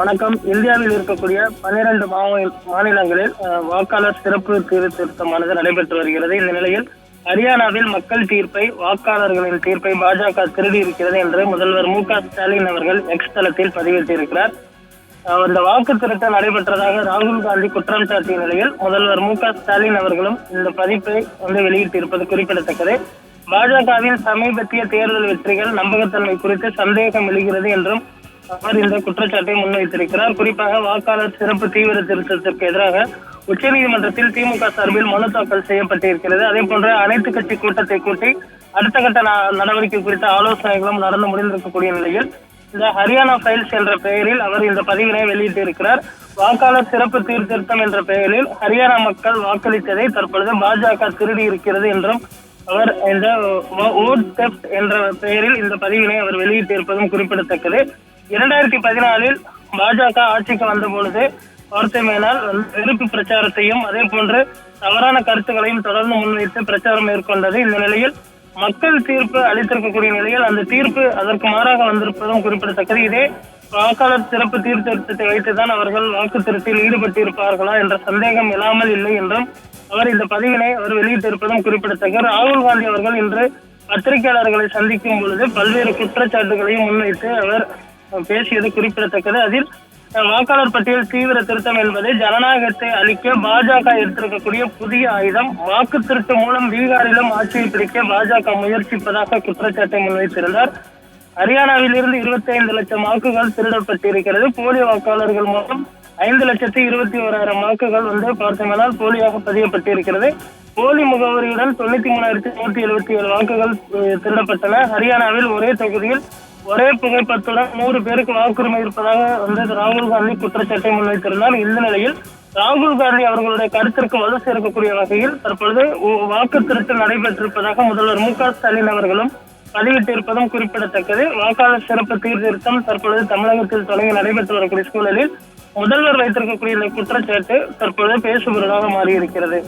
வணக்கம். இந்தியாவில் இருக்கக்கூடிய பன்னிரண்டு மாநிலங்களில் வாக்காளர் சிறப்பு சீர்திருத்தமானது நடைபெற்று வருகிறது. இந்த நிலையில் ஹரியானாவில் மக்கள் தீர்ப்பை வாக்காளர்களின் தீர்ப்பை பாஜக திருடி இருக்கிறது என்று முதல்வர் மு க ஸ்டாலின் அவர்கள் எக்ஸ் தளத்தில் பதிவிட்டிருக்கிறார். அஹ், இந்த வாக்கு திருத்தம் நடைபெற்றதாக ராகுல் காந்தி குற்றம் சாட்டிய நிலையில் முதல்வர் மு க ஸ்டாலின் அவர்களும் இந்த பதிப்பை வந்து வெளியிட்டிருப்பது குறிப்பிடத்தக்கது. பாஜகவின் சமீபத்திய தேர்தல் வெற்றிகள் நம்பகத்தன்மை குறித்து சந்தேகம் எழுகிறது என்றும் அவர் இந்த குற்றச்சாட்டை முன்வைத்திருக்கிறார். குறிப்பாக வாக்காளர் சிறப்பு தீவிர திருத்தத்திற்கு எதிராக உச்சநீதிமன்றத்தில் திமுக சார்பில் மனு தாக்கல் செய்யப்பட்டிருக்கிறது. அதே போன்ற அனைத்து கட்சி கூட்டத்தை கூட்டி அடுத்த கட்ட நடவடிக்கை குறித்த ஆலோசனைகளும் நடந்து முடிந்திருக்கக்கூடிய நிலையில் இந்த ஹரியானா ஃபைல்ஸ் என்ற பெயரில் அவர் இந்த பதிவினை வெளியிட்டிருக்கிறார். வாக்காளர் சிறப்பு சீர்திருத்தம் என்ற பெயரில் ஹரியானா மக்கள் வாக்களித்ததை தற்பொழுது பாஜக திருடி இருக்கிறது என்றும் அவர் இந்த ஓட் தெப்ட் என்ற பெயரில் இந்த பதிவினை அவர் வெளியிட்டிருப்பதும் குறிப்பிடத்தக்கது. இரண்டாயிரத்தி பதினாலில் பாஜக ஆட்சிக்கு வந்த பொழுது வார்த்தை மேலால் வெறுப்பு பிரச்சாரத்தையும் அதே போன்று தவறான கருத்துக்களையும் தொடர்ந்து முன்வைத்து பிரச்சாரம் மேற்கொண்டது. இந்த நிலையில் மக்கள் தீர்ப்பு அளித்திருக்கக்கூடிய நிலையில் அந்த தீர்ப்பு அதற்கு மாறாக வந்திருப்பதும் குறிப்பிடத்தக்கது. இதே வாக்காளர் சிறப்பு தீர்த்திருத்தத்தை வைத்துதான் அவர்கள் வாக்கு திருத்தில் ஈடுபட்டிருப்பார்களா என்ற சந்தேகம் இல்லாமல் இல்லை என்றும் அவர் இந்த பதிவினை அவர் வெளியிட்டிருப்பதும் குறிப்பிடத்தக்க ராகுல் காந்தி அவர்கள் இன்று பத்திரிகையாளர்களை சந்திக்கும் பொழுது பல்வேறு குற்றச்சாட்டுகளையும் முன்வைத்து அவர் பேசியது குறிப்பிடத்தக்கது. அதில் வாக்காளர் பட்டியல் தீவிர திருத்தம் என்பது ஜனநாயகத்தை அளிக்க பாஜக எடுத்திருக்கக்கூடிய புதிய ஆயுதம். வாக்கு திருட்டு மூலம் பீகாரிலும் ஆட்சியை பிடிக்க பாஜக முயற்சிப்பதாக குற்றச்சாட்டை முன்வைத்திருந்தார். ஹரியானாவில் இருந்து இருபத்தி ஐந்து லட்சம் வாக்குகள் திருடப்பட்டிருக்கிறது. போலி வாக்காளர்கள் மூலம் ஐந்து லட்சத்தி இருபத்தி ஓராயிரம் வாக்குகள் வந்து பார்த்தோம்னால் போலியாக பதியப்பட்டிருக்கிறது. போலி முகவரியுடன் தொண்ணூத்தி மூணாயிரத்தி நூத்தி எழுபத்தி ஏழு வாக்குகள் திருடப்பட்டன. ஹரியானாவில் ஒரே தொகுதியில் ஒரே புகைப்படத்துடன் நூறு பேருக்கு வாக்குரிமை இருப்பதாக வந்து ராகுல் காந்தி குற்றச்சாட்டை முன்வைத்திருந்தார். இந்த நிலையில் ராகுல் காந்தி அவர்களுடைய கருத்திற்கு வலு சேர்க்கக்கூடிய வகையில் தற்பொழுது வாக்கு திருட்டு நடைபெற்றிருப்பதாக முதல்வர் மு க ஸ்டாலின் அவர்களும் பதிவிட்டிருப்பதும் குறிப்பிடத்தக்கது. வாக்காளர் சிறப்பு சீர்திருத்தம் தற்பொழுது தமிழகத்தில் தொடங்கி நடைபெற்று வரக்கூடிய சூழலில் முதல்வர் வைத்திருக்கக்கூடிய இந்த குற்றச்சாட்டு தற்பொழுது பேசுபொருளாக மாறியிருக்கிறது.